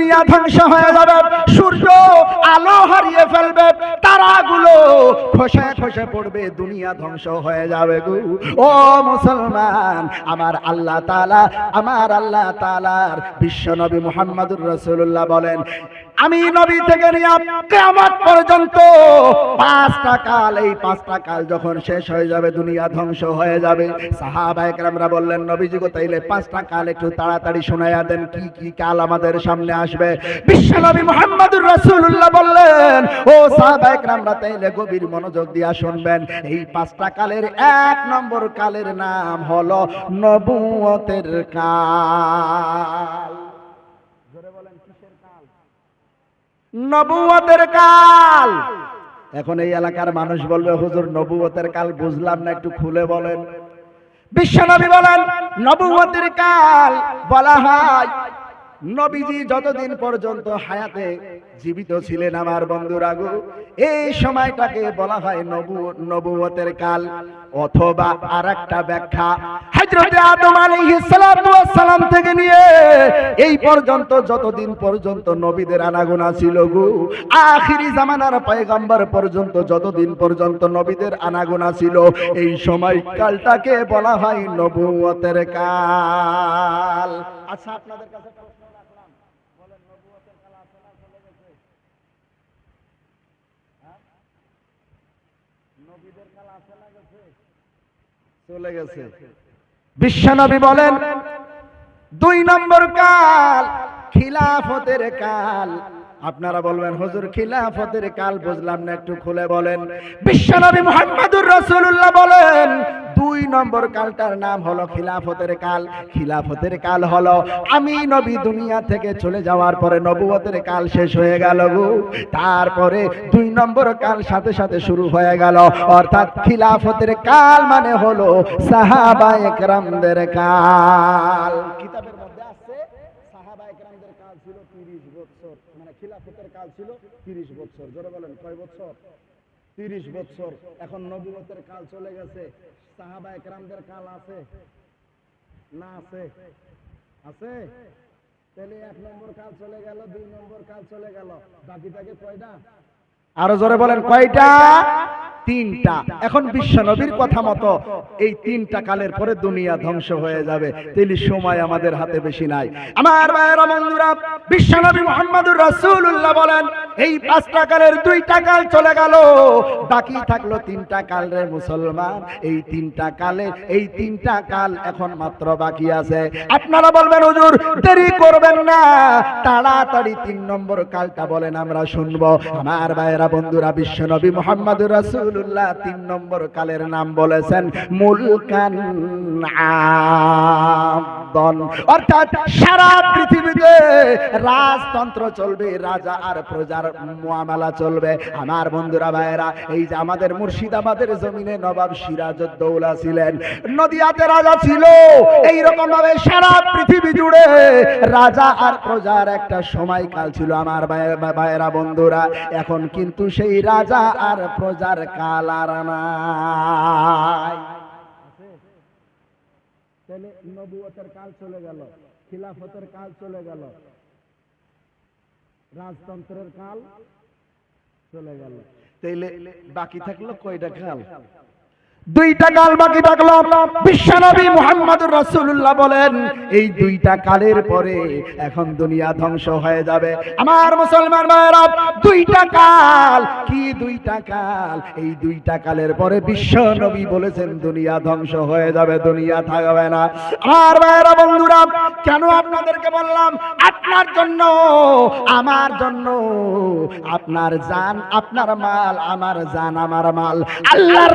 দুনিয়া ধ্বংস হয়ে যাবে, সূর্য আলো হারিয়ে ফেলবে, তারাগুলো খসে খসে পড়বে, দুনিয়া ধ্বংস হয়ে যাবে গু। ও মুসলমান, আমার আল্লাহ তালা আমার আল্লাহ তালার বিশ্ব নবী মোহাম্মদুর রসুল্লাহ বলেন আমি নবী থেকে নিয়ে পর্যন্ত পাঁচটা কাল, এই পাঁচটা কাল যখন শেষ হয়ে যাবে, দুনিয়া ধ্বংস হয়ে যাবে। সাহাবায়ে কেরামরা বললেন, নবীজি গো, তাইলে পাঁচটা কাল একটু তাড়াতাড়ি শোনায়া দেন, কি কি কাল আমাদের সামনে আসবে? বিশ্ব নবী মোহাম্মদুর রাসূলুল্লাহ বললেন, ও সাহাবায়ে কেরামরা তাইলে গভীর মনোযোগ দিয়া শুনবেন, এই পাঁচটা কালের এক নম্বর কালের নাম হলো নবুয়তের কাল। নবুয়তের কাল। এখন এই এলাকার মানুষ বলবে হুজুর নবুয়তের কাল বুঝলাম না একটু খুলে বলেন। বিশ্বনবী বলেন নবুয়তের কাল বলা হয় নবীজি যতদিন পর্যন্ত হায়াতে জীবিত ছিলেন আমার বন্ধুরা গো, এই সময়টাকে বলা হয় নবু, নবুয়তের কাল। অথবা আরেকটা ব্যাখ্যা, হযরত আদম আলাইহিস সালাম থেকে নিয়ে এই পর্যন্ত যতদিন পর্যন্ত নবীদের আনাগোনা ছিল গো, আখিরি জামানার পয়গম্বর পর্যন্ত যতদিন পর্যন্ত নবীদের আনাগোনা ছিল, এই সময় কালটাকে বলা হয় নবুয়তের কাল। আচ্ছা আপনাদের কাছে প্রশ্ন রাখলাম বলেন নবুয়তের কাল আছে না চলে গেছে হ্যাঁ? নবীদের কাল আছে না গেছে চলে গেছে। বিশ্বনবী বলেন দুই নম্বর কাল খিলাফতের কাল। আপনারা বলবেন, হুজুর, খিলাফতের কাল বুঝলাম না, একটু খুলে বলেন। বিশ্বনবী মুহাম্মদুর রাসূলুল্লাহ বলেন, দুই নম্বর কালটার নাম হলো খিলাফতের কাল। খিলাফতের কাল হলো, আমি নবী দুনিয়া থেকে চলে যাওয়ার পরে নবুয়তের কাল শেষ হয়ে গেল গো। তারপরে দুই নম্বর কাল সাথে সাথে শুরু হয়ে গেল। অর্থাৎ খিলাফতের কাল মানে হলো সাহাবা একরামদের কাল। কিতাবের মধ্যে আছে সাহাবা একরামদের কাল ছিল 30 বছর মানে খিলাফতের কাল ছিল? 30 বছর জোরে বলেন, কয় বছর 30 বছর এখন নবীবতের কাল চলে গেছে। সাহাবা একরামদের কাল আছে? না আছে। আছে? তাহলে এক নম্বর কাল চলে গেল, দুই নম্বর কাল চলে গেল। বাকি থাকে কয়টা? আরও জোরে বলেন, কয়টা? তিনটা। এখন বিশ্ব নবীর কথা মতো এই তিনটা কালের পরে দুনিয়া ধ্বংস হয়ে যাবে। তেলি সময় আমাদের হাতে বেশি নাই। আমার ভাইয়েরা, বন্ধুরা, বিশ্ব নবী মোহাম্মদুর রাসূলুল্লাহ বলেন, এই পাঁচটা কালের দুইটা কাল চলে গেল। বাকি থাকল তিনটা কাল রে মুসলমান। এই তিনটা কালে, এই তিনটা কাল এখন মাত্র বাকি আছে। আপনারা বলবেন, হুজুর, দেরি করবেন না। তাড়াতাড়ি তিন নম্বর কালটা বলেন, আমরা শুনব। আমার ভাইয়েরা বন্ধুরা বিশ্ব নবী মোহাম্মদুর রাসূলুল্লাহ, তিন নম্বর কালের নাম বলেছেন মুলকান আদন। অর্থাৎ সারা পৃথিবীতে রাজতন্ত্র চলবে, রাজা আর প্রজার মুআমালা চলবে। আমার বন্ধুরা ভাইয়েরা, এই যে আমাদের মুর্শিদাবাদের জমিনে নবাব সিরাজউদ্দৌলা ছিলেন, নদিয়াতে রাজা ছিল। এই রকম ভাবে সারা পৃথিবী জুড়ে রাজা আর প্রজার একটা সময়কাল ছিল। আমার ভাই- ভাইয়েরা বন্ধুরা, এখন কিন্তু সেই রাজা আর প্রজার কালার নাই। তাহলে নবুয়তের কাল চলে গেল খিলাফতের কাল চলে গেল রাজতন্ত্রের কাল চলে গেল। তাইলে বাকি থাকল কয়টা কাল? দুইটা কাল বাকি থাকল বিশ্বনবী মুহাম্মদুর রাসূলুল্লাহ বলেন, এই দুইটা কালের পরে এখন দুনিয়া ধ্বংস হয়ে যাবে। আমার মুসলমান ভাইরা দুইটা কাল কি দুইটা কাল এই দুইটা কালের পরে বিশ্ব নবী বলেছেন, দুনিয়া ধ্বংস হয়ে যাবে, দুনিয়া থাকবে না। আমার ভাইরা বন্ধুরা, কেন আপনাদেরকে বললাম, আপনার জন্য, আমার জন্য, আপনার জান, আপনার মাল, আমার জান, আমার মাল, আল্লাহর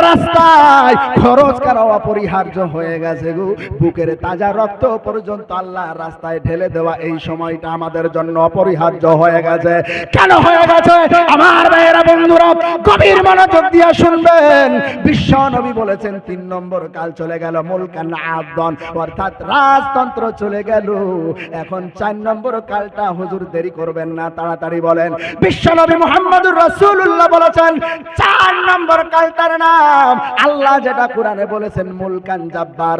রাস্তায় খরচ করা অপরিহার্য হয়ে গেছে গো। বুকের তাজা রক্ত পর্যন্ত আল্লাহর রাস্তায় ঢেলে দেওয়া এই সময়টা আমাদের জন্য অপরিহার্য হয়ে গেছে। কেন হয়ে গেছে? আমার ভাইয়েরা, বন্ধুরা, গভীর মনোযোগ দিয়ে শুনবেন। বিশ্ব নবী বলেছেন, তিন নম্বর কাল চলে গেল, মুলকান আদন। অর্থাৎ রাজতন্ত্র চলে গেল। এখন চার নম্বর কালটা হুজুর দেরি করবেন না, তাড়াতাড়ি বলেন। বিশ্ব নবী মুহাম্মদুর রাসূলুল্লাহ বলেছেন, চার নম্বর কালটার নাম আল্লাহ আল্লাহ যেটা কোরআনে বলেছেন, মুলকান জাব্বার।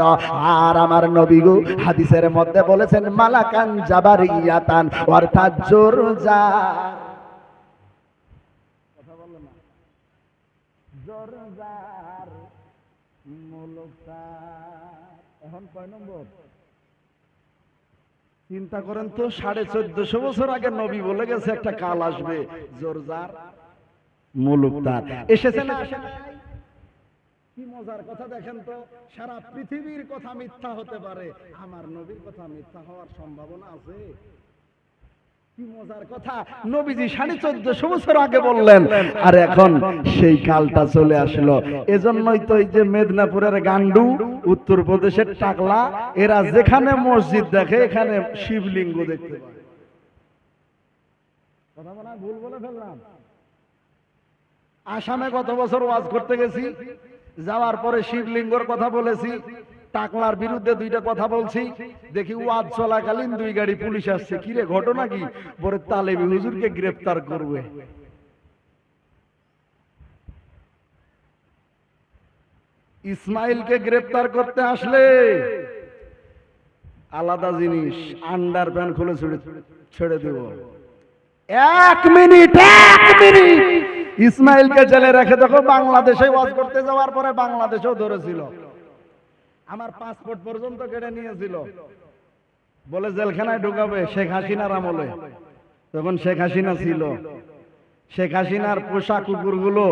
আর আমার নবী গো, হাদিসের মধ্যে বলেছেন, মালাকান জাবারিয়াতান, অর্থাৎ জোর যা চিন্তা করেন তো, সাড়ে চোদ্দশো বছর আগে নবী বলে গেছে, একটা কাল আসবে জোরজার মুলুকদার এসেছে না? কি মজার কথা দেখেন তো? সারা পৃথিবীর কথা মিথ্যা হতে পারে। আমার নবীর কথা মিথ্যা হওয়ার সম্ভাবনা আছে। যেখানে মসজিদ দেখে এখানে শিবলিঙ্গ দেখতে ভুল বলে আসামে গত বছর ওয়াজ করতে গেছি? যাওয়ার পরে শিবলিঙ্গর কথা বলেছি, টাকলার বিরুদ্ধে দুইটা কথা বলছি। দেখি ওয়াজ চলাকালীন দুই গাড়ি পুলিশ আসছে। কিরে ঘটনা কি? পরে তালেবি হুজুরকে গ্রেফতার করবে। ইসমাইলকে গ্রেফতার করতে আসলে আলাদা জিনিস, আন্ডার প্যান্ট খুলে ছেড়ে ছেড়ে দেব। এক মিনিট এক মিনিট! ইসমাইলকে জেলে রেখে দেখো বাংলাদেশে ওয়াজ করতে যাওয়ার পরে বাংলাদেশেও ধরেছিল। আমার পাসপোর্ট পর্যন্ত কেটে নিয়েছিল। বলে জেলখানায় ঢুকাবে শেখ হাসিনার আমলে। তখন শেখ হাসিনা ছিল। শেখ হাসিনার পোশাক কুকুরগুলো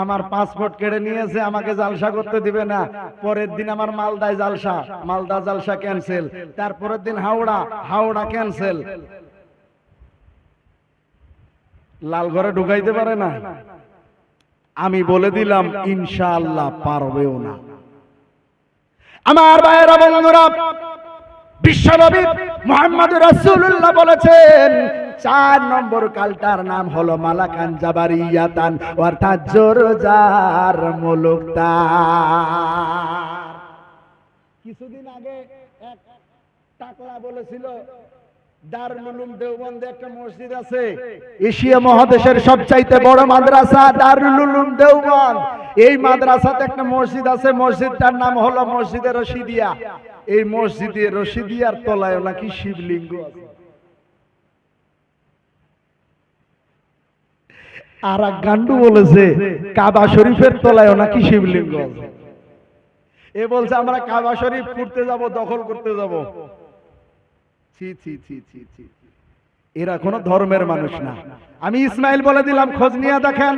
আমার পাসপোর্ট কেড়ে নিয়েছে আমাকে জালসা করতে দিবে না। পরের দিন আমার মালদায় জালসা। মালদা জালসা ক্যান্সেল তারপরের দিন হাওড়া। হাওড়া ক্যান্সেল লালঘরে ঢুকাইতে পারে না। আমি বলে দিলাম, ইনশাআল্লাহ পারবেও না। আমার ভাইয়েরা, বন্ধুরা, বিশ্বনবী মোহাম্মদ রাসূলুল্লাহ বলেছেন, চার নম্বর কালটার নাম হলো মালাকান জাবারিয়াতান, অর্থাৎ জোরজার মুলুকতার কিছুদিন আগে এক টাকলা বলেছিল এশিয়া মহাদেশের সবচাইতে বড় মাদ্রাসা এই মাদ্রাসাতে একটা মসজিদ আছে, মসজিদটার নাম হলো মসজিদে রশিদিয়া। এই মসজিদে রশিদিয়ার তলায় নাকি শিবলিঙ্গ আর এক গান্ডু বলেছে, কাবা শরীফের তলায় নাকি শিবলিঙ্গ এ বলছে, আমরা কাবা শরীফ করতে যাব, দখল করতে যাব। ছি ছি ছি ছি ছি এরা কোনো ধর্মের মানুষ না। আমি ইসমাইল বলে দিলাম খোঁজ নিয়ে দেখেন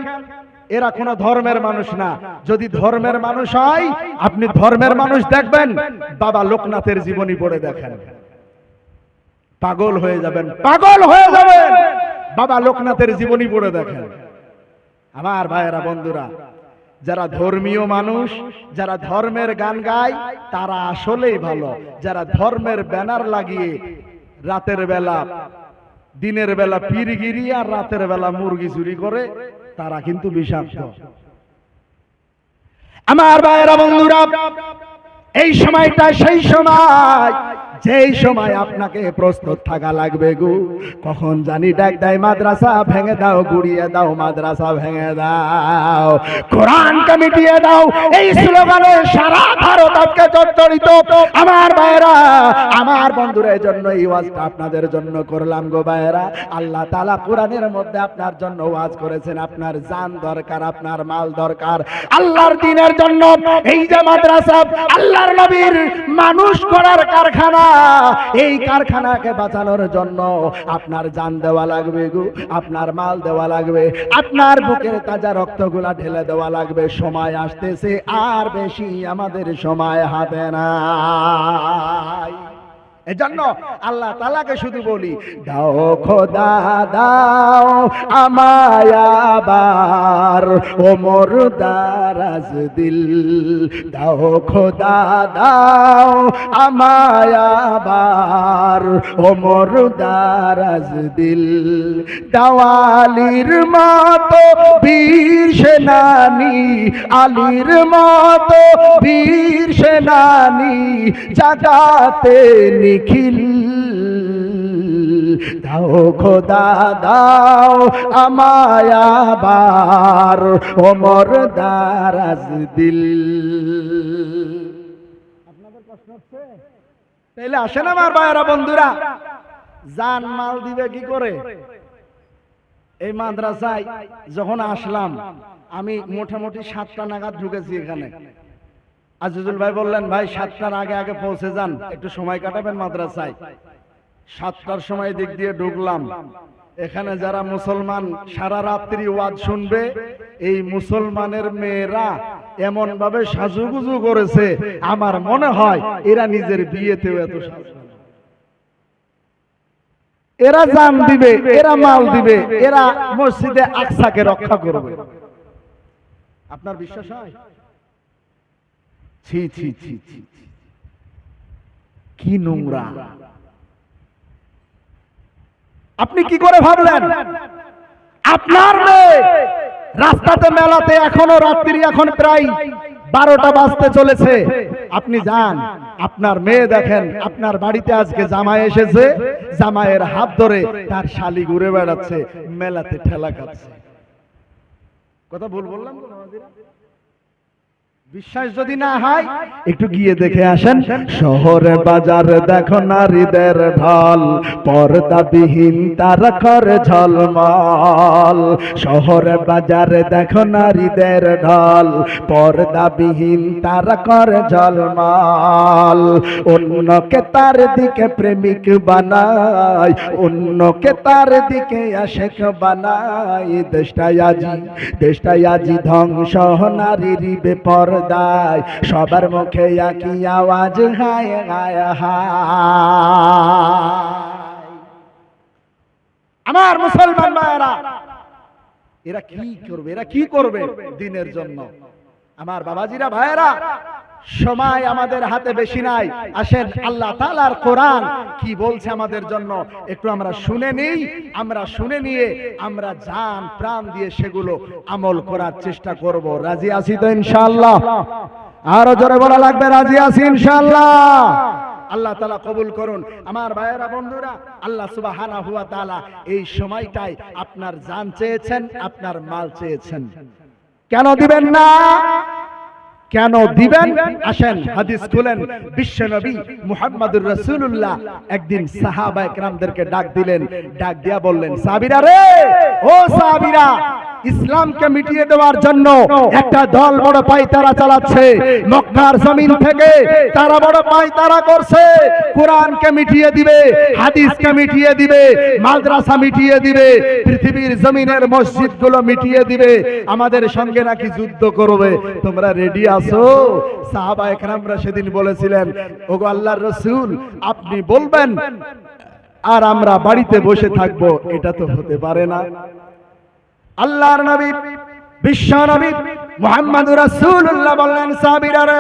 এরা কোনো ধর্মের মানুষ না। যদি ধর্মের মানুষ হয় আপনি ধর্মের মানুষ দেখবেন। বাবা লোকনাথের জীবনী পড়ে দেখেন। পাগল হয়ে যাবেন পাগল হয়ে যাবেন। বাবা লোকনাথের জীবনী পড়ে দেখেন। আমার ভাইয়েরা বন্ধুরা যারা ধর্মীয় মানুষ যারা ধর্মের গান গায় তারা আসলেই ভালো। যারা ধর্মের ব্যানার লাগিয়ে রাতের বেলা। দিনের বেলা পিরগিরি আর রাতের বেলা মুরগি চুরি করে, তারা কিন্তু বিষাক্ত। আমার ভাইয়েরা বন্ধুরা, এই সময়টা সেই সময় যেই সময় আপনাকে প্রস্তুত থাকা লাগবে গো, কখন জানি ডাক দেয়, মাদ্রাসা ভেঙে দাও, গুড়িয়ে দাও, মাদ্রাসা ভেঙে দাও, কোরআনকে মিটিয়ে দাও। এই স্লোগানে সারা ভারত আজকে জর্জরিত। আমার ভাইয়েরা, আমার বন্ধুদের জন্য এই ওয়াজটা আপনাদের জন্য করলাম গো ভাইয়েরা। আল্লাহ তাআলা কোরআনের মধ্যে আপনার জন্য ওয়াজ করেছেন। আপনার জান দরকার, আপনার মাল দরকার। আল্লাহর দিনের জন্য এই যে মাদ্রাসা, আল্লাহর নবীর মানুষ করার কারখানা এই কারখানাকে বাঁচানোর জন্য আপনার জান দেওয়া লাগবে গু, আপনার মাল দেওয়া লাগবে, আপনার বুকের তাজা রক্তগুলা ঢেলে দেওয়া লাগবে। সময় আসতেছে, আর বেশি আমাদের সময় হাতে নাই। এজন্য আল্লাহ তালাকে শুধু বলি দাও খোদা দাও আমায় আবার ওমর দারাজ দিল। দাও খোদা দাও আমায় আবার ওমর দারাজ দিল। দাওয়ালির মতো বীর সেনানি আলীর মতো বীর সেনানি জাগাতে নিখিল দাও খোদা, দাও আমায় আবার ওমর দারাজ দিল। আপনাদের প্রশ্ন হচ্ছে আসেন আমার ভাইয়েরা বন্ধুরা, জান মাল দিবে কি করে? এই মাদ্রাসায় যখন আসলাম, আমি মোটামুটি সাতটা নাগাদ ঢুকেছি এখানে। আজিজুল ভাই বললেন, ভাই, সাতটার আগে আগে পৌঁছে যান, একটু সময় কাটাবেন মাদ্রাসায়। সাতটার সময় দিক দিয়ে ঢুকলাম। এখানে যারা মুসলমান, সারা রাত্রি ওয়াজ শুনবে, এই মুসলমানের মেয়েরা এমন ভাবে সাজুগুজু করেছে, আমার মনে হয় এরা নিজের বিয়েতেও এত এরা জান দিবে, এরা মাল দিবে, এরা মসজিদে আকসাকে রক্ষা করবে। আপনার বিশ্বাস হয়? ছি ছি ছি ছি। কি নোংরা আপনি কি করে ভাবলেন আপনার রাস্তাতে, মেলাতে এখনও রাত্রি এখন প্রায় বারোটা বাজতে চলেছে আপনি যান, আপনার মেয়ে দেখেন, আপনার বাড়িতে আজকে জামাই এসেছে, জামাইয়ের হাত ধরে তার শালি ঘুরে বেড়াচ্ছে, মেলাতে ঠেলা খাচ্ছে কথা ভুল বললাম? বিশ্বাস যদি না হয়, একটু গিয়ে দেখে আসেন। শহরে বাজার দেখো নারীদের ঢল, পর্দাবিহীন তারা করে ঝলমল। শহরে বাজারে দেখো নারীদের ঢল, পর্দাবিহীন তারা করে ঝলমল। অন্যকে তার দিকে প্রেমিক বানায়, অন্যকে তার দিকে আশেক বানায়। দেশটাই আজি দেশটাই আজি ধ্বংস, নারীর বেপরদায় সবার মুখে একই আওয়াজ, হায় হায় আমার মুসলমান মায়েরা এরা কি করবে? এরা কি করবে দিনের জন্য? আমার বাবাজিরা, ভাইয়েরা সময় আমাদের হাতে বেশি নাই। আসেন, আল্লাহ তাআলার কোরআন কি বলছে আমাদের জন্য? একটু আমরা শুনে নেই, আমরা শুনে নিয়ে আমরা জান, প্রাণ দিয়ে সেগুলো আমল করার চেষ্টা করব। রাজি আছি তো ইনশাআল্লাহ? আরও জোরে বলা লাগবে, রাজি আছি ইনশাল্লাহ আল্লাহ তালা কবুল করুন। আমার ভাইয়েরা, বন্ধুরা, আল্লাহ সুবাহানা হুয়া তালা এই সময়টায় আপনার জান চেয়েছেন, আপনার মাল চেয়েছেন। কেন দিবেন না? কেন দিবেন? আসেন হাদিস খুলেন বিশ্ব নবী মুহাম্মদুর রাসূলুল্লাহ একদিন সাহাবা একরামদেরকে ডাক দিলেন। ডাক দিয়া বললেন সাবিরা রে! ও সাহাবীরা! ইসলামকে মিটিয়ে দেওয়ার জন্য একটা দল বড় পাইতারা চালাচ্ছে। মক্কার জমিন থেকে তারা বড় পাইতারা করছে। কোরআনকে মিটিয়ে দিবে, হাদিসকে মিটিয়ে দিবে, মাদ্রাসা মিটিয়ে দিবে, পৃথিবীর জমিনের মসজিদগুলো মিটিয়ে দিবে। আমাদের সঙ্গে নাকি যুদ্ধ করবে? তোমরা রেডি আছো? সাহাবা একরামরা সেদিন বলেছিলেন, ওগো আল্লাহর রসুল, আপনি বলবেন, আর আমরা বাড়িতে বসে থাকব। এটা তো হতে পারে না। আল্লাহর নবী বিশ্ব নবী মোহাম্মদ রাসূলুল্লাহ বললেন সাবিরা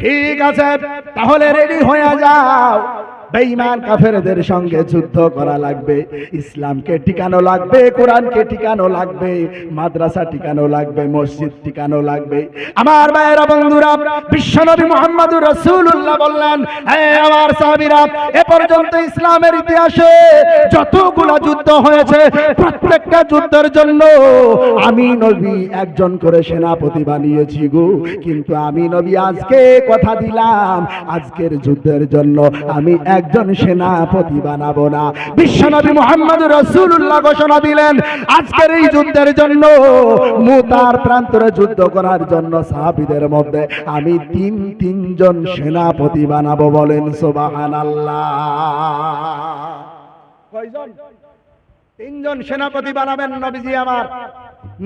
ঠিক আছে তাহলে রেডি হয়ে যাও। বেঈমান কাফেরদের সঙ্গে যুদ্ধ করা লাগবে, ইসলামকে টিকানো লাগবে, কোরআনকে টিকানো লাগবে, মাদ্রাসা টিকানো লাগবে, মসজিদ টিকানো লাগবে। আমার ভাইয়েরা, বন্ধুরা, বিশ্বনবী মোহাম্মদুর রাসূলুল্লাহ বললেন হে আমার সাহাবীরা, এ পর্যন্ত ইসলামের ইতিহাসে যতগুলো যুদ্ধ হয়েছে, প্রত্যেকটা যুদ্ধের জন্য আমি নবী একজন করে সেনাপতি বানিয়েছি গো। কিন্তু আমি নবী আজকে কথা দিলাম, আজকের যুদ্ধের জন্য আমি একজন সেনাপতি বানাবো না। বিশ্বনবী মোহাম্মদ রসুল্লাহ ঘোষণা দিলেন, আজকের এই যুদ্ধের জন্য, মুতার প্রান্তরে যুদ্ধ করার জন্য সাহাবিদের মধ্যে আমি তিন, তিনজন সেনাপতি বানাবো বলেন সোবাহান কয়জন? তিনজন সেনাপতি বানাবেন নবীজি আমার।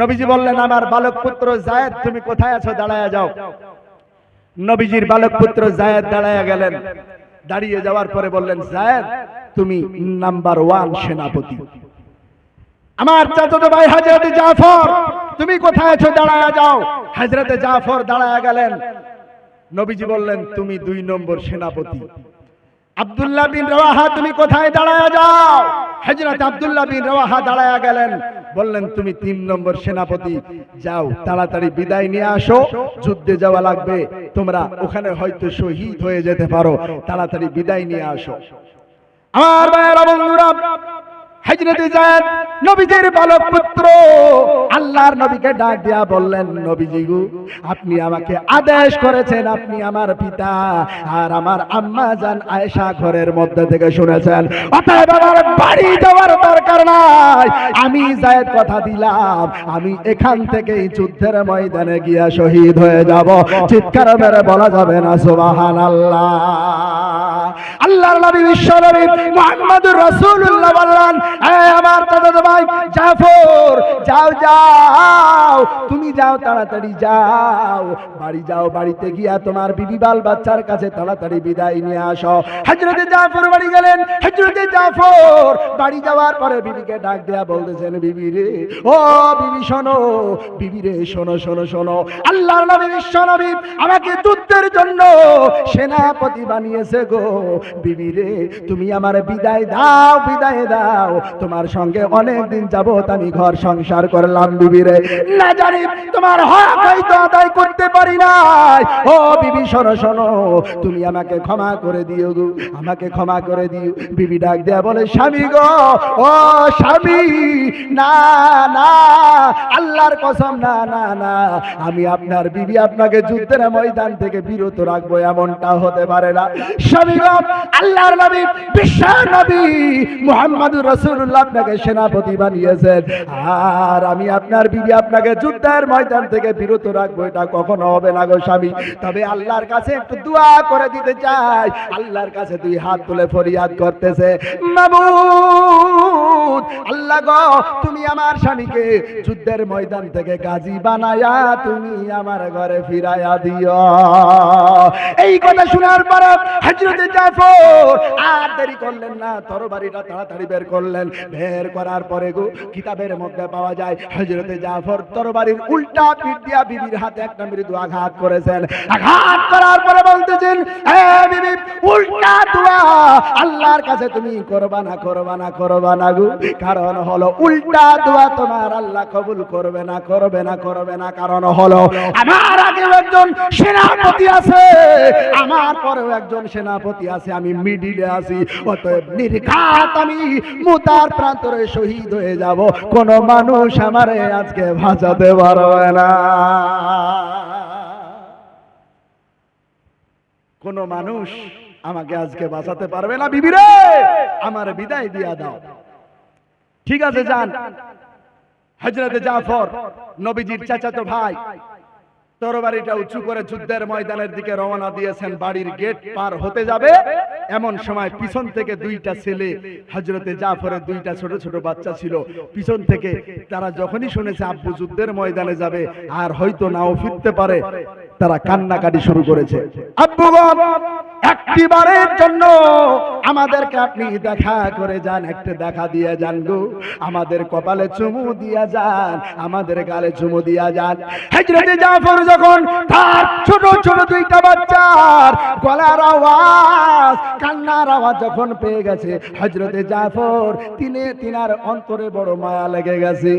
নবীজি বললেন, আমার বালক পুত্র জায়েদ, তুমি কোথায় আছো? দাঁড়ায় যাও। নবীজির বালক পুত্র জায়েদ দাঁড়ায় গেলেন। দাঁড়িয়ে যাওয়ার পরে বললেন স্যার তুমি নাম্বার ওয়ান সেনাপতি। আমার চাচাতো ভাই হাজরত জাফর, তুমি কোথায় আছো? দাঁড়ায় যাও। হাজরত জাফর দাঁড়ায় গেলেন। নবীজি বললেন, তুমি দুই নম্বর সেনাপতি। আব্দুল্লাহ বিন রওয়াহা, তুমি কোথায় দাঁড়ায় যাও? হযরত আব্দুল্লাহ বিন রওয়াহা দাঁড়ায় গেলেন, বললেন, তুমি তিন নম্বর সেনাপতি, যাও, তাড়াতাড়ি বিদায় নিয়ে আসো, যুদ্ধে যাওয়া লাগবে, তোমরা ওখানে হয়তো শহীদ হয়ে যেতে পারো, তাড়াতাড়ি বিদায় নিয়ে আসো। আমার ভাইয়েরা বন্ধুরা হজরতে জায়েদ, নবীজির বালক পুত্র আল্লাহর নবীকে ডাক দিয়া বললেন, নবীজি গো, আপনি আমাকে আদেশ করেছেন, আপনি আমার পিতা আর আমার আম্মা জান আয়েশা ঘরের মধ্যে থেকে শুনেছেন। অতএব আমার বাড়ি যাওয়ার দরকার নাই। আমি জায়েদ কথা দিলাম, আমি এখান থেকেই যুদ্ধের ময়দানে গিয়া শহীদ হয়ে যাব। চিৎকার মেরে বলা যাবে না, সুবহানাল্লাহ। আল্লাহর নবী, বিশ্ব নবী, মুহাম্মদুর রাসূলুল্লাহ বললেন, এ আমার দাদা ভাই, জাফর, যাও যাও, তুমি যাও তাড়াতাড়ি যাও, বাড়ি যাও, বাড়িতে গিয়া তোমার বিবি বাল বাচ্চার কাছে তাড়াতাড়ি বিদায় নিয়ে আসো। হযরতে জাফর বাড়ি গেলেন, হযরতে জাফর বাড়ি যাওয়ার পরে বিবিকে ডাক দেয়া বলতেছেন, বিবি রে, ও বিবি শোনো, বিবি রে, শোনো শোনো শোনো, আল্লাহর নবী, বিশ্ব নবী আমাকে যুদ্ধের জন্য সেনাপতি বানিয়েছে গো। বিবি রে তুমি আমার বিদায় দাও বিদায় দাও। তোমার সঙ্গে অনেক দিন যাবত আমি ঘর সংসার করলাম বিবি রে না জানি তোমার হক হয়তো আদায় করতে পারি নাই। ও বিবি, শোনো শোনো, তুমি আমাকে ক্ষমা করে দিও গো, আমাকে ক্ষমা করে দিও। বিবি ডাক দেয়া বলে, স্বামী গো, ও স্বামী, না না, আল্লাহর কসম, না না না, আমি আপনার বিবি আপনাকে যুদ্ধের ময়দান থেকে বিরত রাখব, এমনটা হতে পারে না। স্বামী গো আল্লাহর নবী বিশ্ব নবী আপনাকে সেনাপতি বানিয়েছেন। আর আমি আপনার বিবি আপনাকে যুদ্ধের ময়দান থেকে বিরত রাখব, এটা কখনো হবে না গো স্বামী। তবে আল্লাহর কাছে একটু দোয়া করে দিতে চাই। আল্লাহর কাছে দুই হাত তুলে ফরিয়াদ করতেছে মাবুদ আল্লাহ গো, তুমি আমার স্বামীকে যুদ্ধের ময়দান থেকে গাজী বানায়া তুমি আমার ঘরে ফিরায়া দিও। এই কথা শোনার পর হযরতে আর দেরি করলেন না, তরবারিটা তাড়াতাড়ি বের করলেন। বের করার পরে গো, কিতাবের মধ্যে পাওয়া যায়, হযরতে জাফর তরবারির উল্টা পিঠ দিয়া বিবির হাতে একটা মৃদু আঘাত করেছেন। আঘাত করার পরে বলতেছেন বিবি, উল্টা দোয়া, আল্লাহর কাছে তুমি করবা না করবা না করবা না গো। কারণ হলো উল্টা দোয়া তোমার আল্লাহ কবুল করবে না করবে না করবে না। কারণ হলো আমার আগে একজন সেনাপতি আছে, আমার পরেও একজন সেনাপতি আছে, আমি মিডিলে আছি। অতএব নির্ঘাত আমি মুতার প্রান্তরে শহীদ হয়ে যাব। কোন মানুষ আমারে আজকে ভাজাতে পারবে না। কোন মানুষ আমাকে আজকে বাঁচাতে পারবে না বিবি রে আমার বিদায় দিয়া দাও। ঠিক আছে, যান। হজরতে জাফর, নবীজির চাচাতো ভাই তরবারিটা উঁচু করে যুদ্ধের ময়দানের দিকে রওনা দিয়েছেন, বাড়ির গেট পার হতে যাবে। এমন সময় পিছন থেকে দুইটা ছেলে হজরতে জাফরের দুইটা ছোট ছোট বাচ্চা ছিল, পিছন থেকে তারা যখনই শুনেছে আব্বু যুদ্ধের ময়দানে যাবে, আর হয়তো নাও ফিরতে পারে। তারা কান্নাকাটি শুরু করেছে। আব্বুগণ একটি বারের জন্য আমাদেরকে আপনি দেখা করে যান, একটা দেখা দিয়ে যান গো। আমাদের কপালে চুমু দিয়া যান, আমাদের গালে চুমু দিয়া যান। হজরতে জাফর যখন তার ছোট ছোট দুইটা বাচ্চার গলার আওয়াজ, কান্নার আওয়াজ যখন পেয়ে গেছে হজরতে জাফর তিনি তিনার অন্তরে বড় মায়া লেগে গেছে।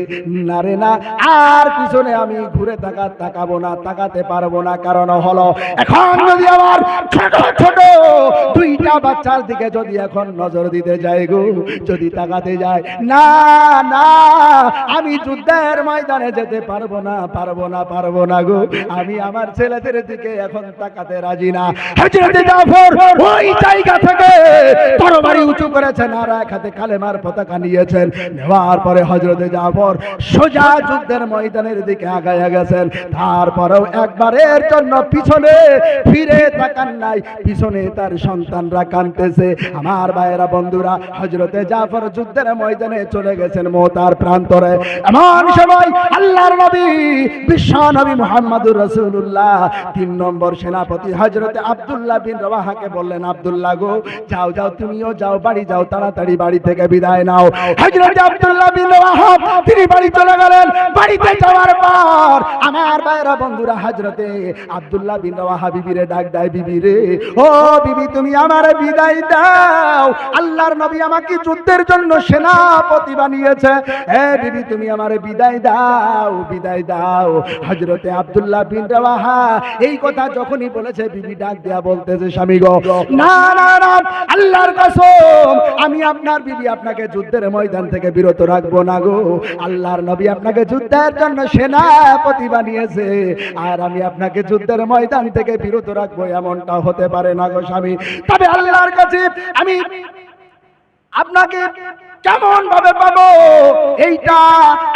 না রে না, আর পিছনে আমি ঘুরে তাকা তাকাবো না, তাকাতে পারব না। কারণ হলো। এখন যদি আমার ছোট ছোট দুইটা বাচ্চার দিকে যদি এখন নজর দিতে যাই গো, যদি তাকাতে যায় না না, আমি যুদ্ধের ময়দানে যেতে পারব না পারব না পারব না গো। আমি আমার ছেলেদের দিকে এখন তাকাতে রাজি না। হজরতে জাফর ওই জায়গা থেকে তরবারি উঁচু করেছেন আর এক হাতে কালেমার পতাকা নিয়েছেন। নেওয়ার পরে হজরতে জাফর সোজা যুদ্ধের ময়দানের দিকে আগায়া গেছেন। তারপরেও একবারের জন্য পিছনে ফিরে তাকান নাই। পিছনে তার সন্তানরা কানতেছে আমার ভাইয়েরা বন্ধুরা হজরতে জাফর যুদ্ধের ময়দানে চলে গেছেন মো মোতার প্রান্তরে। এমন সময় আল্লাহর নবী মুহাম্মদুর তিন নম্বর সেনাপতি আব্দুল্লাহ বিন বললেন গো, যাও যাও, তুমিও যাও, বাড়ি যাও, তাড়াতাড়ি বাড়ি থেকে বিদায় নাও। বিন তিনি বাড়ি চলে গেলেন। বাড়িতে যাওয়ার পর আমার বন্ধুরা বিন বিবিরে ডাক দেয়, বিবি রে, ও বিবি, তুমি আমার বিদায় দাও। আল্লাহর নবী আমাকে যুদ্ধের জন্য সেনাপতি বানিয়েছে। এ বিবি, তুমি আমারে বিদায় দাও বিদায় দাও। হজরতে আব্দুল্লাহ বিন রাওয়াহা এই কথা যখনই বলেছে, বিবি ডাক দিয়া বলতেছে, স্বামী গো, না না না, আল্লাহর কসম, আমি আপনার বিবি আপনাকে যুদ্ধের ময়দান থেকে বিরত রাখব না গো। আল্লাহর নবী আপনাকে যুদ্ধের জন্য সেনাপতি বানিয়েছে, আর আমি আপনাকে যুদ্ধের ময়দান থেকে বিরত রাখব, এমনটা হতে পারে না গো স্বামী। তবে আল্লাহর কাছে আমি আপনাকে কেমন ভাবে পাবো? এইটা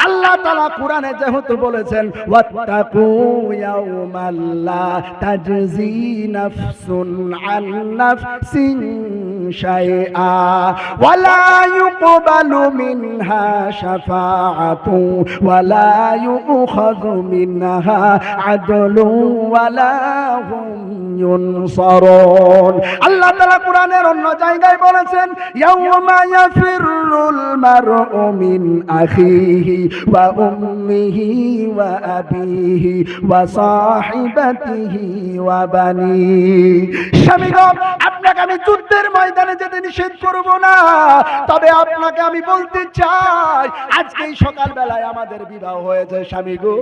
আল্লাহ তালা কোরআনে যেহেতু বলেছেন ওয়াত্তাকু ইয়াউমাল্লা নাফসুন আন নাফসিন। শাইআ ওয়ালা ইউকবালু মিনহা শাফাআতু ওয়ালা ইউখাযু মিনহা আদলু ওয়ালা হুম ইউনসারুন আল্লাহ তাআলা কোরআনের অন্য জায়গায় বলেছেন, ইয়াউমা মিন আখিহি ওয়া উম্মিহি ওয়া আবিহি ওয়া সাহিবাতিহি আপনাকে আমি যুদ্ধের ময়দানে যেতে নিষেধ করব না, তবে আপনাকে আমি বলতে চাই আজকে সকাল বেলায় আমাদের বিবাহ হয়েছে স্বামী গো।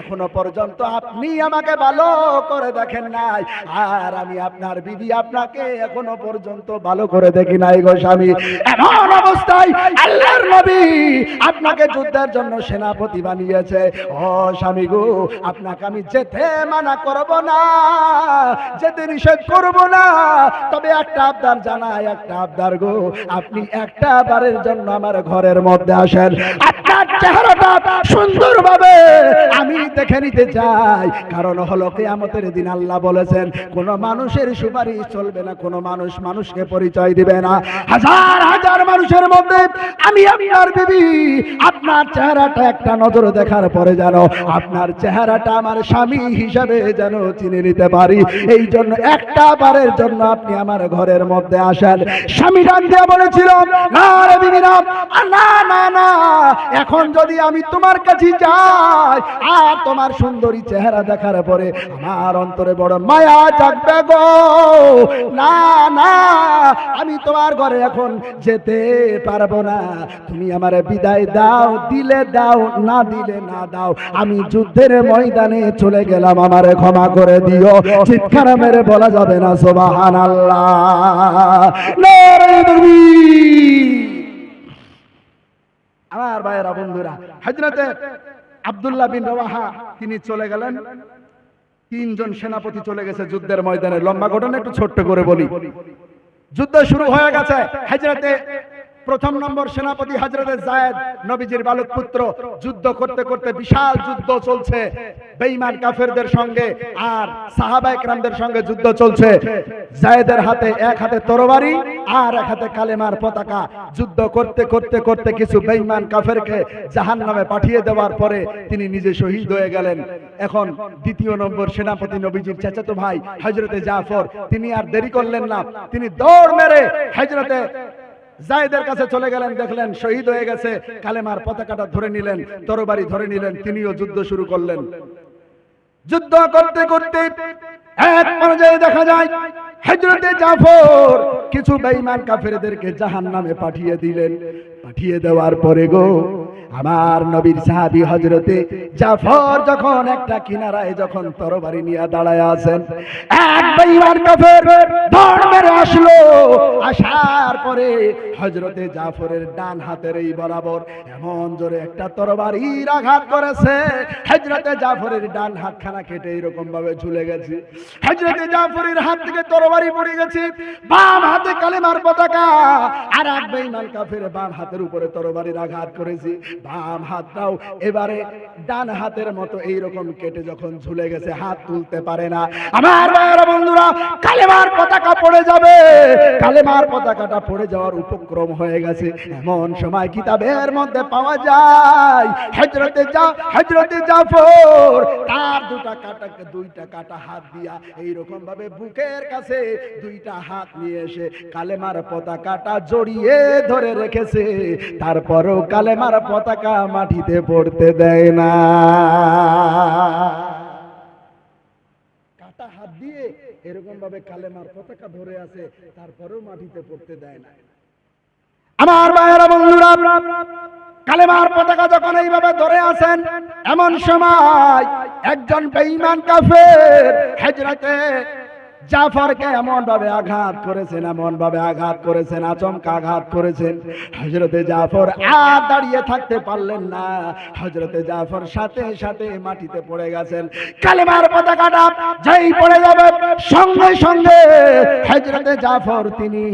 এখনও পর্যন্ত আপনি আমাকে ভালো করে দেখেন নাই, আর আমি আপনার বিবি আপনাকে এখনও পর্যন্ত ভালো করে দেখি নাই গো স্বামী। এমন অবস্থায় আল্লাহর নবী আপনাকে যুদ্ধের জন্য সেনাপতি বানিয়েছে। ও স্বামী গো, আপনাকে আমি যেতে মানা করব না, যেতে নিষেধ করব না, তবে একটা আবদার জানাই একটা আবদার গো। আপনি একটা বারের জন্য আমার ঘরের মধ্যে আসেন। মানুষের মধ্যে আমি আপনার আপনার চেহারাটা একটা নজর দেখার পরে যেন আপনার চেহারাটা আমার স্বামী হিসাবে যেন চিনে নিতে পারি। এই জন্য একটা বারের জন্য আপনি আমার ঘরের মধ্যে আসেন। স্বামী ডাক বলেছিল, না রে বিবি না না না, এখন যদি আমি তোমার কাছে যাই, আর তোমার সুন্দরী চেহারা দেখার পরে আমার অন্তরে বড় মায়া জাগবে গো। না না, আমি তোমার ঘরে এখন যেতে পারব না। তুমি আমার বিদায় দাও, দিলে দাও, না দিলে না দাও। আমি যুদ্ধের ময়দানে চলে গেলাম, আমারে ক্ষমা করে দিও। চিৎকার মেরে বলা যাবে না সোবাহান আমার ভাইয়েরা, বন্ধুরা হজরতে আব্দুল্লাহ বিন রওয়াহা, তিনি চলে গেলেন। তিনজন সেনাপতি চলে গেছে যুদ্ধের ময়দানে। লম্বা ঘটনা একটু ছোট্ট করে বলি। যুদ্ধ শুরু হয়ে গেছে। হজরতে প্রথম নম্বর সেনাপতি হজরতে জায়েদ নবীজির বালক পুত্র যুদ্ধ করতে করতে বিশাল যুদ্ধ চলছে। বেঈমান কাফেরদের সঙ্গে আর সাহাবা একরামদের সঙ্গে যুদ্ধ চলছে। জায়েদের হাতে এক হাতে তরবারি আর এক হাতে কালেমার পতাকা। যুদ্ধ করতে করতে করতে কিছু বেঈমান কাফেরকে জাহান্নামে পাঠিয়ে দেওয়ার পরে তিনি নিজে শহীদ হয়ে গেলেন। এখন দ্বিতীয় নম্বর সেনাপতি নবীজির চাচাতো ভাই হজরতে জাফর, তিনি আর দেরি করলেন না। তিনি দৌড় মেরে হজরতে জায়দের কাছে চলে গেলেন, দেখলেন শহীদ হয়ে গেছে, কালেমার পতাকাটা ধরে নিলেন, তরবারি ধরে নিলেন, তিনিও যুদ্ধ শুরু করলেন। যুদ্ধ করতে করতে এক পর্যায়ে দেখা যায় হজরতে জাফর কিছু বেঈমান কাফেরদেরকে জাহান্নামে পাঠিয়ে দিলেন। পাঠিয়ে দেওয়ার পরে গো আমার নবীর সাহাবী হজরতে জাফর যখন একটা কিনারায় যখন তরবারি নিয়ে দাঁড়ায় আছেন, এক বেঈমান কাফের দৌড় মেরে আসলো। আসার পরে হজরতে জাফরের ডান হাতের এই বরাবর এমন জোরে একটা তরবারির আঘাত করেছে। হজরতে জাফরের ডান হাতখানা কেটে এরকম ভাবে ঝুলে গেছে। হজরতে জাফরের হাত থেকে তরবারি পড়ে গেছে। বাম হাতে কালেমার পতাকা। আর এক বেঈমান কাফের বাম হাতের উপরে তরবারির আঘাত করেছে। বাম হাতটাও এবারে ডান হাতের মতো এইরকম কেটে যখন ঝুলে গেছে, হাত তুলতে পারে না। আমার ভাইয়েরা বন্ধুরা, কালেমার পতাকা পড়ে যাবে। কালেমার পতাকাটা পড়ে যাওয়ার উপক্রম হয়ে গেছে। এমন সময় কিতাবের মধ্যে পাওয়া যায় হজরতে যা হজরতে জাফর, তার দুটা কাটা দুইটা কাটা হাত দিয়া এইরকম ভাবে বুকের কাছে দুইটা হাত নিয়ে এসে কালেমার পতাকাটা জড়িয়ে ধরে রেখেছে। তারপরও কালেমার পতাকা মাটিতে পড়তে দেয় না। কাটা হাত দিয়ে এরকম ভাবে কালেমার পতাকা ধরে আছে, তারপরেও মাটিতে পড়তে দেয় না। আমার ভাইয়েরা বন্ধুরা, কালেমার পতাকা যখন এইভাবে ধরে আছেন, এমন সময় একজন বেঈমান কাফের হেজরতে জাফরকে এমন ভাবে আঘাত করেছেন এমন ভাবে আঘাত করেছেন, আচমকা আঘাত করেছেন। হজরতে জাফর আর দাঁড়িয়ে থাকতে পারলেন না। হজরতে জাফর সাথে সাথে মাটিতে পড়ে গেছেন। কালেমার পতাকাটা যেই পড়ে যাবে, সঙ্গে সঙ্গে হজরতে জাফর তিনি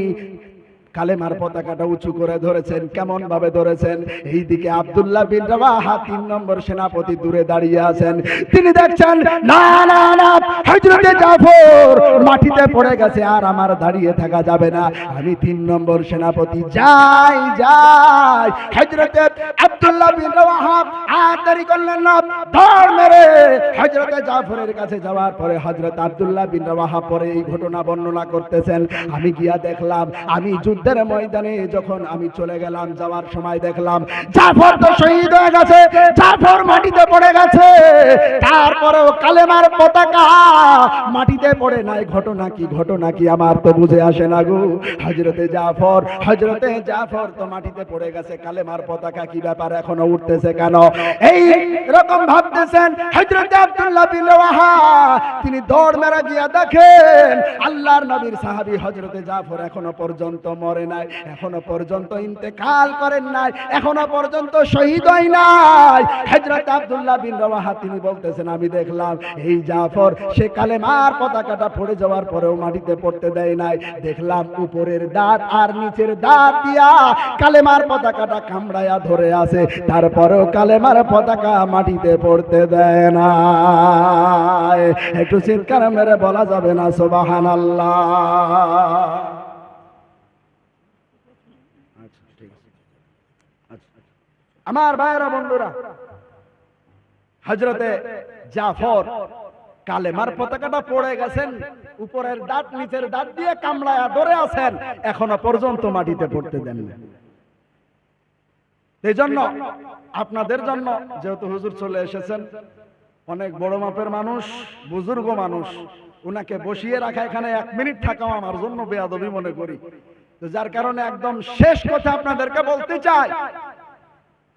কালেমার পতাকাটা উঁচু করে ধরেছেন কেমন ভাবে ধরেছেন? এইদিকে আব্দুল্লাহ বিন রাওয়াহা তিন নম্বর সেনাপতি দূরে দাঁড়িয়ে আছেন। তিনি দেখছেন, না না না, হযরতে জাফর মাটিতে পড়ে গেছে, আর আমার দাঁড়িয়ে থাকা যাবে না। আমি তিন নম্বর সেনাপতি, যাই যাই। হযরতে আব্দুল্লাহ বিন রাওয়াহা আর দেরি করলেন না ধর মেরে হযরতে জাফরের কাছে যাওয়ার পরে হযরত আব্দুল্লাহ বিন রাওয়াহা পরে এই ঘটনা বর্ণনা করতেছেন। আমি গিয়া দেখলাম, আমি যুদ্ধের ময়দানে যখন আমি চলে গেলাম, যাওয়ার সময় দেখলাম জাফর তো শহীদ হয়ে গেছে, জাফর মাটিতে পড়ে গেছে। তারপরেও কালেমার পতাকা মাটিতে পড়ে নাই। ঘটনা কি ঘটনা কি আমার তো বুঝে আসে না গো। হজরতে জাফর হজরতে জাফর তো মাটিতে পড়ে গেছে। কালেমার পতাকা কি ব্যাপার এখনও উঠতেছে কেন? এই রকম ভাবতেছেন হজরতে আব্দুল্লাহ বিন রাওয়াহা তিনি দৌড় মেরা গিয়া দেখেন, আল্লাহর নবীর সাহাবী হজরতে জাফর এখনও পর্যন্ত মরে নাই, এখনও পর্যন্ত ইন্তেকাল করেন নাই, এখনও পর্যন্ত শহীদ হয় নাই। হজরত আব্দুল্লাহ বিন রাওয়াহা তিনি বলতেছেন, আমি দেখলাম এই জাফর, সে কালেমার পতাকাটা পড়ে যাওয়ার পরেও মাটিতে পড়তে দেয় নাই। দেখলাম উপরের দাঁত আর নিচের দাঁত দিয়া কালেমার পতাকাটা কামড়ায়া ধরে আছে, তারপরেও কালেমার পতাকা মাটিতে পড়তে দেয় না একটু চিৎকার মেরে বলা যাবে না সোবাহান আল্লাহ আমার ভাইয়েরা, বন্ধুরা হজরতে জাফর কালেমার পতাকাটা পড়ে গেছেন, উপরের দাঁত, নিচের দাঁত দিয়ে কামড়ায়া ধরে আছেন, এখনও পর্যন্ত মাটিতে পড়তে দেন এই জন্য আপনাদের জন্য, যেহেতু হুজুর চলে এসেছেন, অনেক বড় মাপের মানুষ, বুজুর্গ মানুষ, উনাকে বসিয়ে রাখা এখানে এক মিনিট থাকাও আমার জন্য বেয়াদবি মনে করি। তো যার কারণে একদম শেষ কথা আপনাদেরকে বলতে চাই।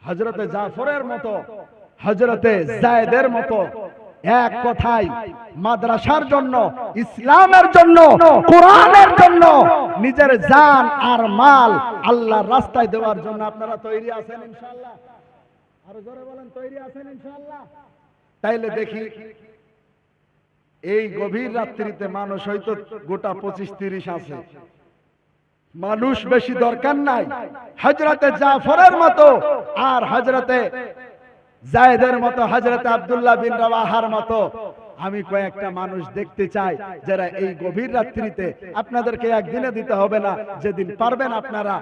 হজরতে জাফরের মতো হজরতে জায়দের মতো, এক কথায় মাদ্রাসার জন্য, ইসলামের জন্য, কোরআনের জন্য নিজের জান আর মাল আল্লাহর রাস্তায় দেওয়ার জন্য আপনারা তৈরি আছেন ইনশাআল্লাহ? আরও জোরে বলেন, তৈরি আছেন ইনশাআল্লাহ? তাইলে দেখি, এই গভীর রাত্রিতে মানুষ হয়তো গোটা পঁচিশ তিরিশ আছে। মানুষ বেশি দরকার নাই। হজরতে জাফরের মতো আর হজরতে জায়দের মতো হজরতে আবদুল্লাহ বিন রাওয়াহার মতো। আমি কয়েকটা মানুষ দেখতে চাই যারা এই গভীর রাত্রিতে আপনাদেরকে একদিনে দিতে হবে না, যেদিন পারবেন আপনারা